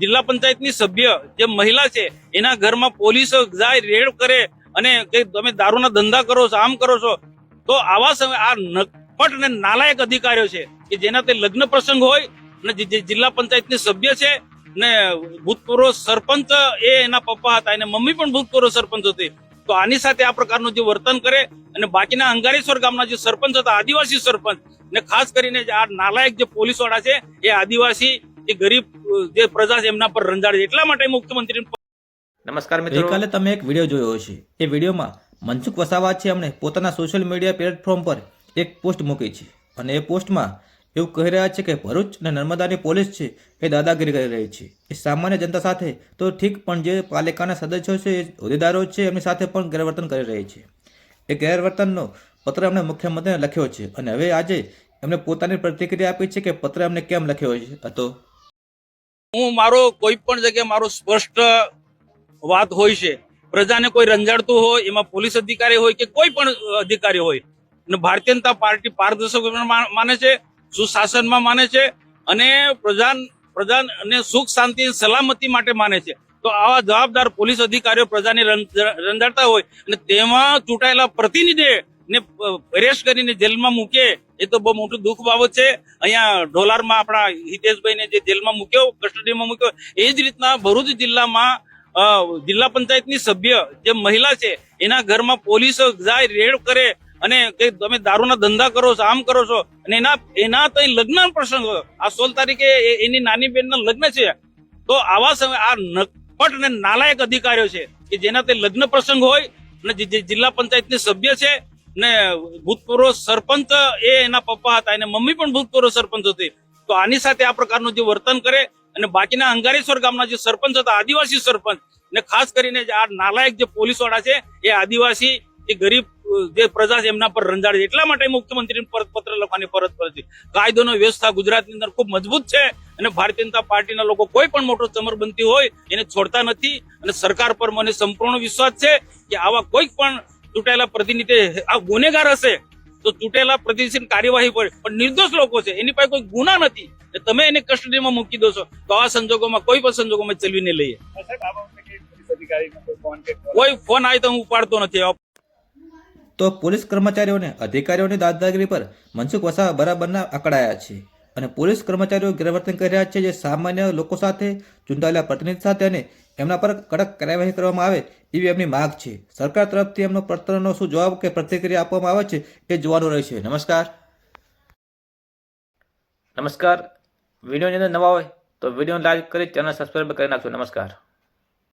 જિલ્લા પંચાયતની સભ્ય જે મહિલા છે, એના ઘરમાં પોલીસ જાય, રેડ કરે અને કે તમે દારૂના ધંધા કરો છો, આમ કરો છો, તો આવા સમય આ નકપટ અને નાલાયક અધિકારીઓ છે, કે જેના તે લગ્ન પ્રસંગ હોય અને જે- જિલ્લા પંચાયતની સભ્ય છે, ને ભૂતપૂર્વ સરપંચ એ એના પપ્પા હતા અને મમ્મી પણ ભૂતપૂર્વ સરપંચ હતી, તો આની સાથે આ પ્રકારનું જે વર્તન કરે અને બાકીના અંગારેશ્વર ગામના જે સરપંચ હતા, આદિવાસી સરપંચ, ને ખાસ કરીને આ નાલાયક જે પોલીસવાળા છે, એ આદિવાસી જે ગરીબ જે પ્રજા છે એમના પર રંજાડે છે. એટલા માટે મુખ્યમંત્રી નમસ્કાર મિત્રો. ગઈકાલે તમે એક વીડિયો જોયો હશે. એ વિડીયોમાં મનસુખ વસાવા છે એમણે પોતાના સોશિયલ મીડિયા પ્લેટફોર્મ પર એક પોસ્ટ મૂકી છે. અને એ પોસ્ટમાં એવું કહી રહ્યા છે કે ભરૂચ અને નર્મદાની પોલીસ છે એ દાદાગીરી કરી રહી છે. એ સામાન્ય જનતા સાથે તો ઠીક પણ જે પાલિકાના સદસ્યો છે એ હોદ્દેદારો છે એમની સાથે પણ ગેરવર્તન કરી રહી છે. એ ગેરવર્તનનો પત્ર એમણે મુખ્યમંત્રીને લખ્યો છે. અને હવે આજે એમણે પોતાની પ્રતિક્રિયા આપી છે કે પત્ર એમને કેમ લખ્યો હતો હું મારો કોઈ પણ જગ્યાએ મારો સ્પષ્ટ વાત હોય છે, પ્રજાને કોઈ રંજાડતું હોય, એમાં પોલીસ અધિકારી હોય કે કોઈ પણ અધિકારી હોય, અને ભારતીય જનતા પાર્ટી પારદર્શક માને છે, સુશાસનમાં માને છે, અને પ્રજાન પ્રજાન અને સુખ, શાંતિ સલામતી માટે માને છે, તો આવા જવાબદાર પોલીસ અધિકારીઓ પ્રજાને રંજાડતા હોય અને તેમાં ચૂંટાયેલા પ્રતિનિધિ ને અરેસ્ટ કરીને જેલમાં મૂકે એ તો બહુ મોટું દુઃખ બાબત છે. અહીંયા ઢોલારમાં આપણા હિતેશભાઈને જે જેલમાં મૂક્યો, કસ્ટડીમાં મૂક્યો, એ જ રીતના ભરૂચ જિલ્લામાં જિલ્લા પંચાયતની સભ્ય જે મહિલા છે, એના ઘરમાં પોલીસ જાય, રેડ કરે અને કે તમે દારૂના ધંધા કરો છો, આમ કરો છો અને એના એના તો લગ્ન પ્રસંગ, આ સોળ તારીખે એની નાની બેનના લગ્ન છે. તો આવા સમય, આ નકપટ અને નાલાયક અધિકારીઓ છે કે જેના તે લગ્ન પ્રસંગ હોય અને જે- જિલ્લા પંચાયતની સભ્ય છે ને ભૂતપૂર્વ સરપંચ એ એના પપ્પા હતા અને મમ્મી પણ ભૂતપૂર્વ સરપંચ હતી. તો આની સાથે આ પ્રકારનું જે વર્તન કરે અને બાકીના અંગારેશ્વર ગામના જે સરપંચ હતા, આદિવાસી સરપંચ, ને ખાસ કરીને આ નાલાયક જે પોલીસવાળા છે, એ આદિવાસી જે ગરીબ, જે પ્રજા છે, એમના પર રંજાડે એટલા માટે મુખ્યમંત્રી પત્ર લખવાની ફરજ પડે કાયદોનો વ્યવસ્થા ગુજરાતની અંદર ખૂબ મજબૂત છે અને ભારતીય જનતા પાર્ટીના લોકો કોઈ પણ મોટો ચમરબંધી હોય એને છોડતા નથી અને સરકાર પર મને સંપૂર્ણ વિશ્વાસ છે કે આવા કોઈ પણ ચૂંટાયેલા પ્રતિનિધિ આ ગુનેગાર હશે તો ચૂંટેલા પ્રતિનિધિની કાર્યવાહી પડે પણ નિર્દોષ લોકો છે. એની પાસે કોઈ ગુના નથી. તમે એને કસ્ટડીમાં મૂકી દો છો. તો આ સંજોગોમાં કોઈ પણ સંજોગોમાં ચલવીને લઈએ. કોઈ ફોન આવે તો હું ઉપાડતો નથી. તો પોલીસ કર્મચારીઓને અધિકારીઓની દાદાગીરી પર મનસુખ વસાવા બરાબરના અકળાયા છે. અને પોલીસ કર્મચારીઓ ગેરવર્તન કરી રહ્યા છે જે સામાન્ય લોકો સાથે ચૂંટાયેલા પ્રતિનિધિ સાથે અને એમના પર કડક કાર્યવાહી કરવામાં આવે એવી એમની માગ છે. સરકાર તરફથી એમનો પત્રનો શું જવાબ કે પ્રતિક્રિયા આપવામાં આવે છે એ જોવાનું રહેશે. નમસ્કાર. નમસ્કાર. વિડીયોની અંદર નવા હોય તો વીડિયો લાઈક કરી ચેનલ સબસ્ક્રાઈબ કરી નાખજો. નમસ્કાર.